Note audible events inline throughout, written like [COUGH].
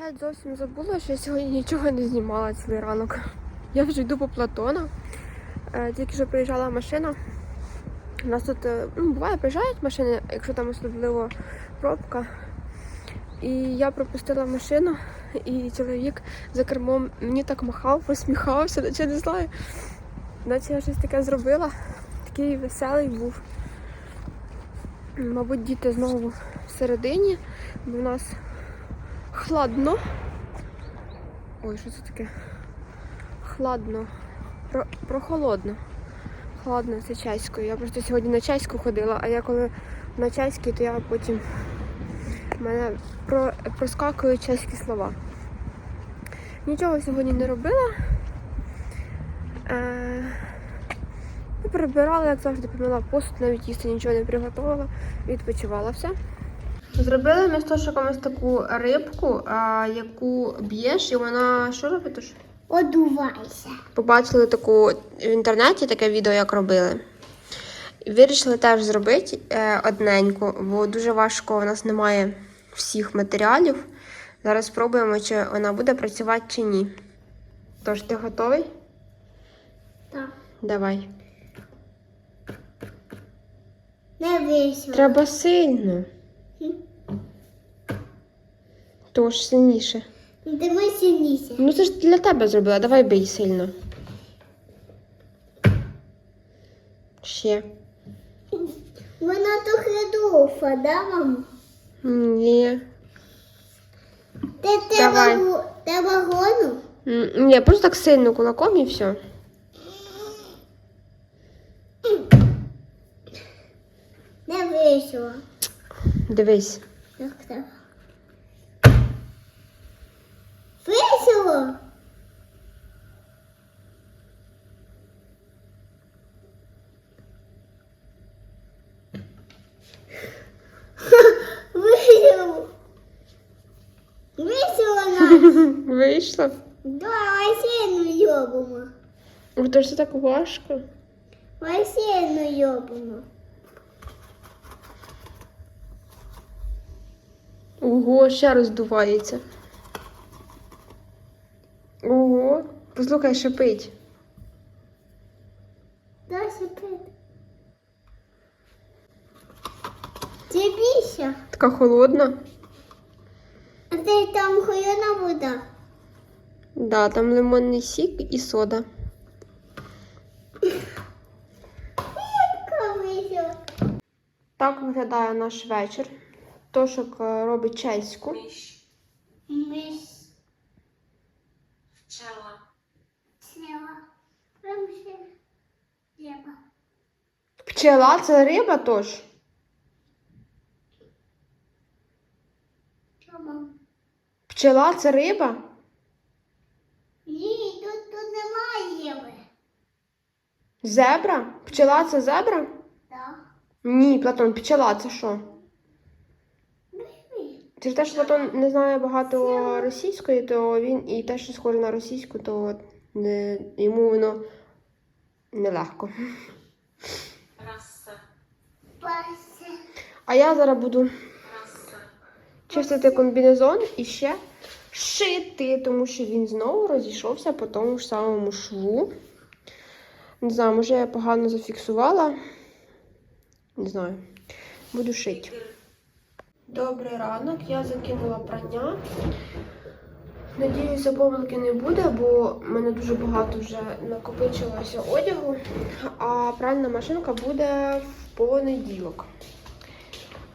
геть зовсім забула, що я сьогодні нічого не знімала цілий ранок. Я вже йду по Платона. Е, Тільки що приїжджала машина. У нас тут е, ну, буває, приїжджають машини, якщо там особливо пробка. І я пропустила машину, і чоловік за кермом мені так махав, посміхався, наче не знаю. Наче я щось таке зробила. Такий веселий був. Мабуть, діти знову всередині, бо в нас хладно. Ой, що це таке? Хладно. Про, прохолодно. Хладно, це чеською. Я просто сьогодні на чеську ходила, а я коли на чеській, то я потім мене про, проскакують чеські слова. Нічого сьогодні не робила. Е, ну, прибирала, як завжди, помила посуд, навіть їсти нічого не приготувала, відпочивала все. Зробили ми з Тошиком ось таку рибку, а, яку б'єш, і вона що робить? Тош? Одувайся. Побачили таку в інтернеті таке відео, як робили. Вирішили теж зробити е, одненьку, бо дуже важко, у нас немає всіх матеріалів. Зараз спробуємо, чи вона буде працювати чи ні. Тож, ти готовий? Так. Давай. Не весело. Треба сильно. Тож сильніше. Ми сильніше. Ну це ж для тебе зробила, давай бий сильно. Ще. Вона трохи довга, да, мам? Ні. Ти Давай. гону? М, Ні, просто так сильно кулаком і все. Не весело. Дивись. Так, так. Весело? [LAUGHS] Весело. Весело нам. [LAUGHS] Вийшло. Давай сильно йобимо. Ой, то ж це так важко. Давай сильно йобимо. Ого, ще роздувається. Ого, послухай, шипить. Дай сипити. Дивися. Така холодна. А ти там холодна вода. Да, там лимонний сік і сода. Так виглядає наш вечір. Тошок е, робить чеську. Миш. Пчела. Сняла. Прям ще. Пчела це риба тож. Чому? Пчела це риба. Ні, тут, тут немає риби. Зебра? Пчела це зебра? Так. Ні, Платон, пчела це що? Через те, що Платон не знає багато російської, то він і те, що схоже на російську, то не, йому воно нелегко. А я зараз буду чистити комбінезон і ще шити, тому що він знову розійшовся по тому ж самому шву. Не знаю, може я погано зафіксувала. Не знаю. Буду шити. Добрий ранок, я закинула прання. Надіюся, помилки не буде, бо в мене дуже багато вже накопичилося одягу, а пральна машинка буде в понеділок.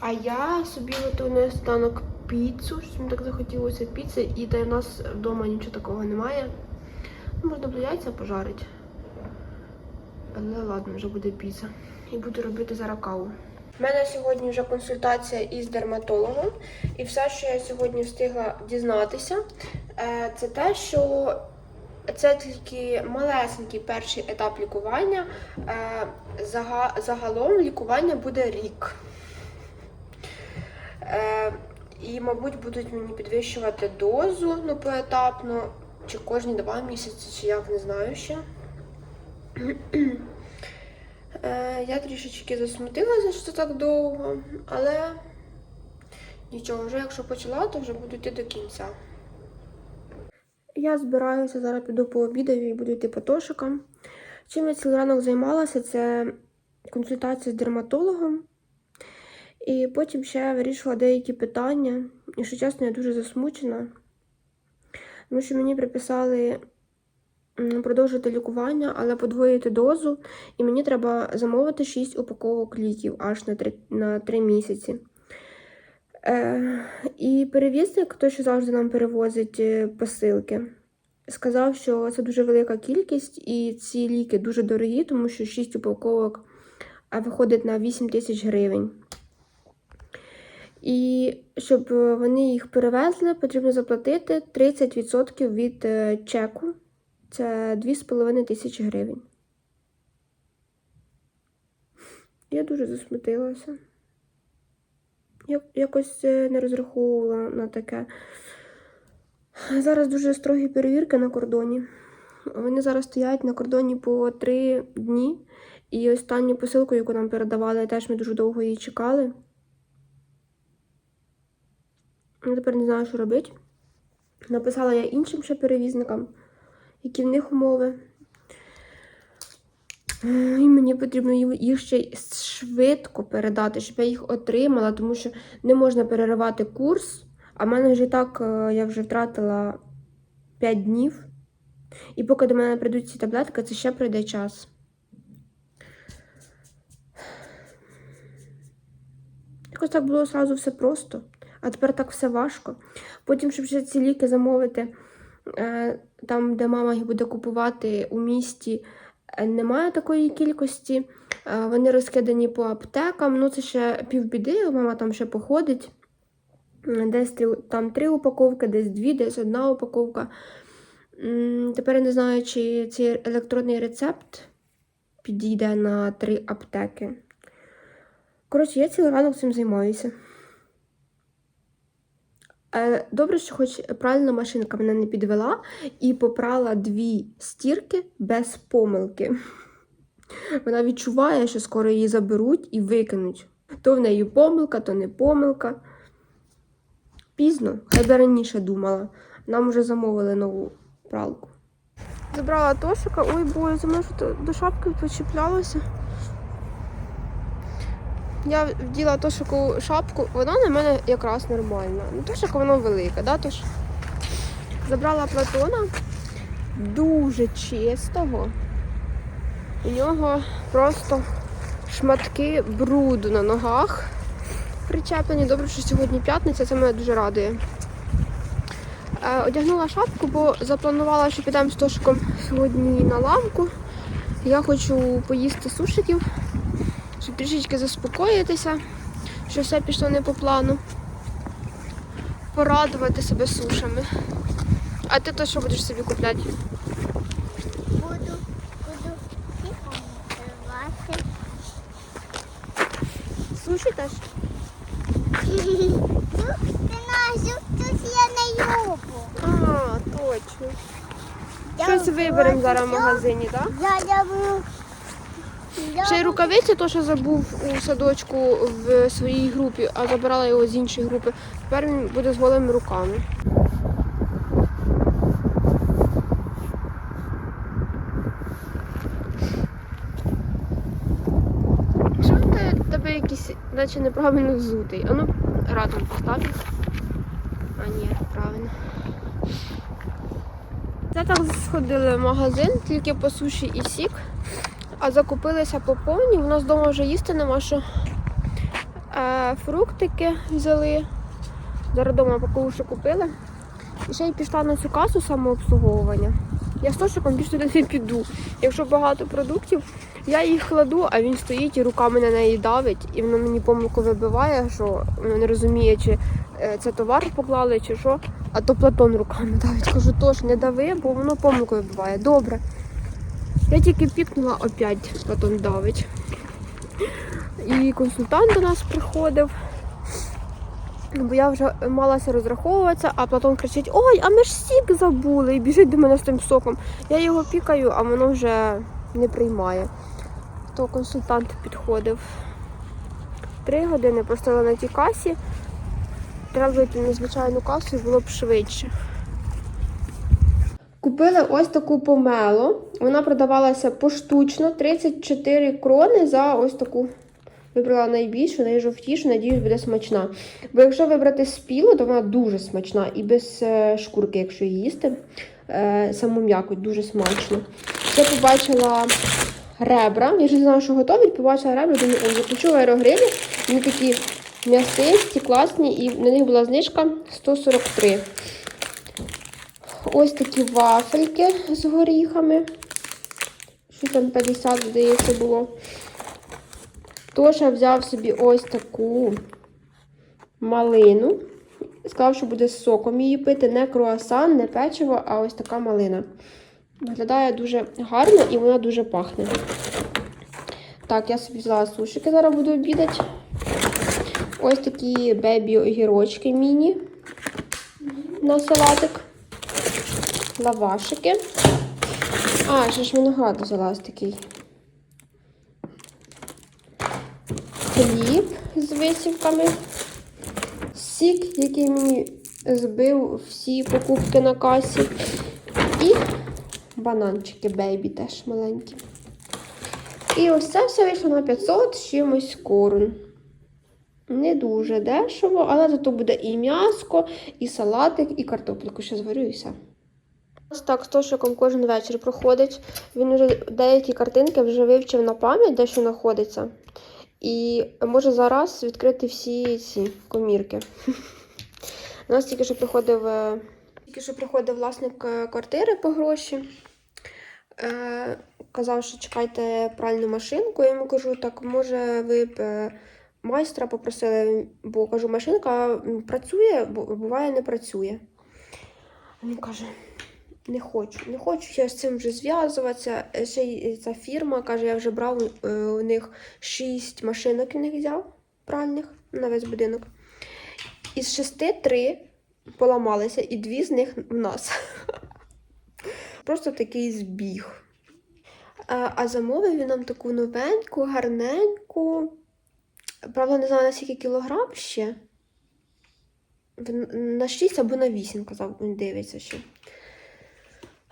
А я собі готую на станок піцу, щось мені так захотілося піци, і та в нас вдома нічого такого немає. Ну, можна було яйця пожарити. Але ладно, вже буде піца. І буду робити зараз каву. У мене сьогодні вже консультація із дерматологом, і все, що я сьогодні встигла дізнатися, е, це те, що це тільки малесенький перший етап лікування. Е, Загалом лікування буде рік. Е, І, мабуть, будуть мені підвищувати дозу ну, поетапно, чи кожні два місяці, чи як не знаю ще. Е, Я трішечки засмутилася, що це так довго, але Нічого, вже якщо почала, то вже буду йти до кінця. Я збираюся, зараз піду пообідаю і буду йти по тошикам. Чим я цілий ранок займалася, це консультація з дерматологом. І потім ще вирішила деякі питання. Якщо чесно, я дуже засмучена, тому що мені приписали продовжити лікування, але подвоїти дозу, і мені треба замовити 6 упаковок ліків аж на 3, на 3 місяці. Е, і перевізник, той, що завжди нам перевозить е, посилки, сказав, що це дуже велика кількість, і ці ліки дуже дорогі, тому що 6 упаковок виходить на 8 тисяч гривень. І щоб е, вони їх перевезли, потрібно заплатити 30% від е, чеку. Це 2,5 тисячі гривень. Я дуже засмутилася. Якось е, не розраховувала на таке. Зараз дуже строгі перевірки на кордоні. Вони зараз стоять на кордоні по три дні. І останню посилку, яку нам передавали, теж ми дуже довго її чекали. Я тепер не знаю, що робити. Написала я іншим ще перевізникам, які в них умови. І мені потрібно їх- ще швидко передати, щоб я їх отримала, тому що не можна переривати курс. А в мене вже так е, я вже втратила 5 днів. І поки до мене прийдуть ці таблетки, це ще пройде час. Якось так було одразу все просто, а тепер так все важко. Потім, щоб ще ці ліки замовити, там, де мама їх буде купувати у місті, е, немає такої кількості. Е, Вони розкидані по аптекам. Ну, це ще півбіди, мама там ще походить. Десь там три упаковки, десь дві, десь одна упаковка. Тепер я не знаю, чи цей електронний рецепт підійде на три аптеки. Коротше, я цілий ранок цим займаюся. Е, Добре, що хоч пральна машинка мене не підвела і попрала дві стірки без помилки. Вона відчуває, що скоро її заберуть і викинуть. То в неї помилка, то не помилка. Пізно, хай би раніше думала. Нам вже замовили нову пралку. Забрала тошика, ой, боже, за мною до шапки почіплялося. Я вділа тошику шапку, вона на мене якраз нормальна. Ну, тошика воно велика, да, тож? Забрала платона дуже чистого. У нього просто шматки бруду на ногах причеплені. Добре, що сьогодні п'ятниця, це мене дуже радує. Е, одягнула шапку, бо запланувала, що підемо з Тошиком сьогодні на лавку. Я хочу поїсти сушиків, щоб трішечки заспокоїтися, що все пішло не по плану. Порадувати себе сушами. А ти то що будеш собі купляти? Буду, буду тихо. Суші теж? Тут нашу, тут я не люблю. А, точно. Щось виберемо зараз в магазині, так? Я люблю. Ще й рукавиці, то що забув у садочку в своїй групі, а забирала його з іншої групи. Тепер він буде з голими руками. Що ти тебе якийсь, наче неправильно взутий? А ну радом постав. А ні, правильно. Це так сходили в магазин, тільки по суші і сік. А закупилися по повній. У нас вдома вже їсти нема що. Е, фруктики взяли. Зараз вдома пакушу купили. І ще й пішла на цю касу самообслуговування. Я з тошиком більше туди не піду. Якщо багато продуктів, я їх кладу, а він стоїть і руками на неї давить, і воно мені помилку вибиває, що воно не розуміє, чи е, це товар поклали, чи що. А то Платон руками давить. Кажу, тож не дави, бо воно помилку вибиває. Добре. Я тільки пікнула, опять Платон давить. І консультант до нас приходив. Бо я вже малася розраховуватися, а Платон кричить: Ой, а ми ж сік забули! І біжить до мене з тим соком. Я його пікаю, а воно вже не приймає. То консультант підходив. Три години простояла на тій касі. треба вийти на звичайну касу і було б швидше. Купили ось таку помелу. Вона продавалася поштучно 34 крони за ось таку. Вибрала найбільшу, найжовтішу, надіюсь, буде смачна. Бо якщо вибрати спілу, то вона дуже смачна і без е, шкурки, якщо її їсти. Е, саму м'яку, дуже смачно. Я побачила ребра. Я не знала, що готові, побачила ребра, думаю, ой, запечу аерогрилі. Вони такі м'ясисті, класні, і на них була знижка 143. Ось такі вафельки з горіхами. Що там 50, здається, було. Тоша взяв собі ось таку малину. Сказав, що буде з соком її пити. Не круасан, не печиво, а ось така малина. Виглядає дуже гарно і вона дуже пахне. Так, я собі взяла сушики, зараз буду обідати. Ось такі бебі огірочки міні на салатик. Лавашики. А, ще ж виноград взяла такий. Хліб з висівками. Сік, який мені збив всі покупки на касі. І бананчики бейбі теж маленькі. І ось це все вийшло на 500 з чимось корун. Не дуже дешево, але зато буде і м'яско, і салатик, і картопельку ще зварю і все. Ось так з Тошиком кожен вечір проходить. Він вже деякі картинки вже вивчив на пам'ять, де що знаходиться. І може зараз відкрити всі ці комірки. У нас тільки що приходив, е, тільки що приходив власник е, квартири по гроші. Е, казав, що чекайте пральну машинку. Я йому кажу, так може ви б майстра попросили, бо кажу, машинка працює, буває не працює. Він каже: не хочу, не хочу я з цим вже зв'язуватися. Е, Ще й ця фірма каже, я вже брав е, у них шість машинок, він їх взяв пральних на весь будинок. Із шести три поламалися, і дві з них в нас. [LAUGHS] Просто такий збіг. А замовив він нам таку новеньку, гарненьку. Правда, не знаю, на скільки кілограм ще. На 6 або на 8, казав, він дивиться ще.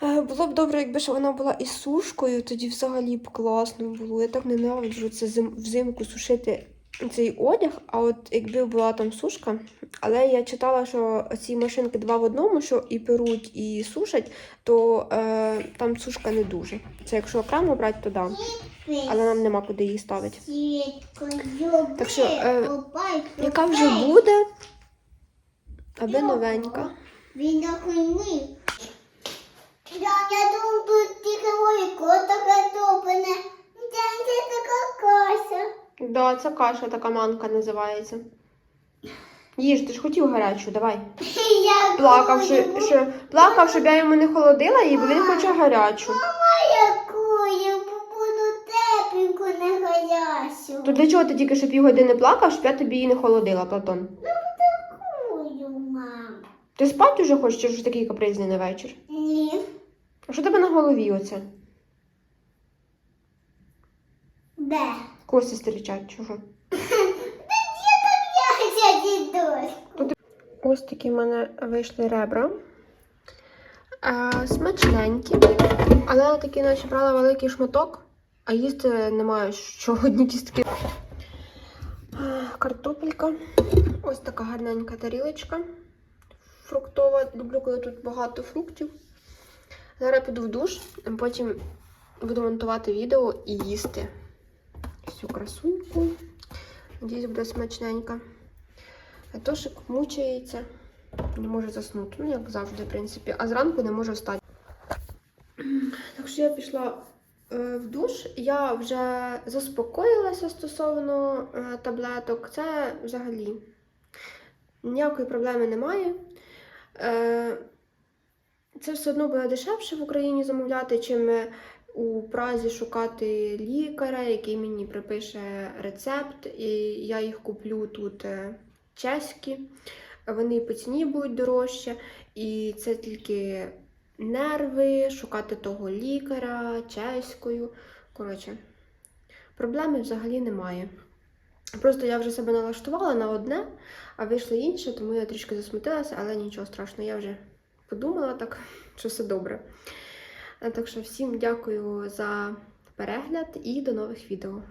Е, Було б добре, якби ж вона була із сушкою, тоді взагалі б класно було. Я так ненавиджу це зим- взимку сушити цей одяг, а от якби була там сушка. Але я читала, що ці машинки два в одному, що і перуть, і сушать, то е, там сушка не дуже. Це якщо окремо брати, то да. Але нам нема куди її ставити. Так що, е, Яка вже буде, аби новенька. Він коні. Я, я думаю, тут тільки молоко таке топлене. Це, це така каша. Да, це каша така манка називається. Їж, ти ж хотів гарячу, давай. [LAUGHS] Я Плакав, що, що, плакав, щоб я йому не холодила бо він хоче гарячу. я кую, бо буду тепленьку, не гарячу. То для чого ти тільки що півгодини плакав, щоб я тобі її не холодила, Платон? Кую, мам. Ти спати вже хочеш, чи вже такий капризний на вечір? Ні. А що тебе на голові оце? Де? Коси стрічать, чого? Дідусь. Ось такі в мене вийшли ребра. А, смачненькі. Але я такі наче брала великий шматок, а їсти немає що одні кістки. Картопелька. Ось така гарненька тарілочка. Фруктова. Люблю, коли тут багато фруктів. Зараз піду в душ, а потім буду монтувати відео і їсти всю красуньку. Надіюсь, буде смачненька. А мучається, не може заснути. Ну, як завжди, в принципі. А зранку не може встати. Так що я пішла е, в душ. Я вже заспокоїлася стосовно е, таблеток. Це взагалі ніякої проблеми немає. Це все одно буде дешевше в Україні замовляти, чим е, у Празі шукати лікаря, який мені припише рецепт, і я їх куплю тут е, чеські. Вони по ціні будуть дорожче, і це тільки нерви, шукати того лікаря чеською. Коротше, проблеми взагалі немає. Просто я вже себе налаштувала на одне, а вийшло інше, тому я трішки засмутилася, але нічого страшного, я вже подумала так, що все добре. Е, Так що всім дякую за перегляд і до нових відео.